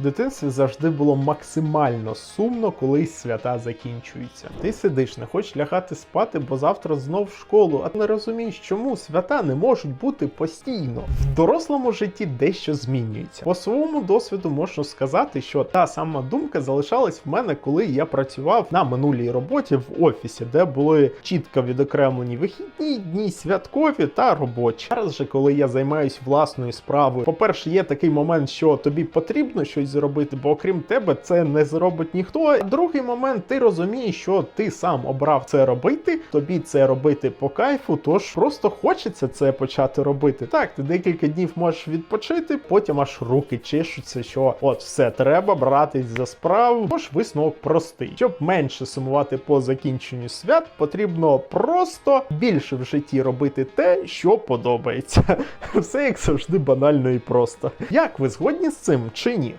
В дитинстві завжди було максимально сумно, коли свята закінчуються. Ти сидиш, не хочеш лягати спати, бо завтра знов в школу, а ти не розумієш, чому свята не можуть бути постійно. В дорослому житті дещо змінюється. По своєму досвіду можу сказати, що та сама думка залишалась в мене, коли я працював на минулій роботі в офісі, де були чітко відокремлені вихідні дні, святкові та робочі. Зараз же, коли я займаюсь власною справою, по-перше, є такий момент, що тобі потрібно щось зробити, бо окрім тебе це не зробить ніхто. Другий момент, ти розумієш, що ти сам обрав це робити, тобі це робити по кайфу, тож просто хочеться це почати робити. Так, ти декілька днів можеш відпочити, потім аж руки чешуться, що от все треба братись за справу. Тож висновок простий. Щоб менше сумувати по закінченню свят, потрібно просто більше в житті робити те, що подобається. Все як завжди банально і просто. Як ви згодні з цим чи ні?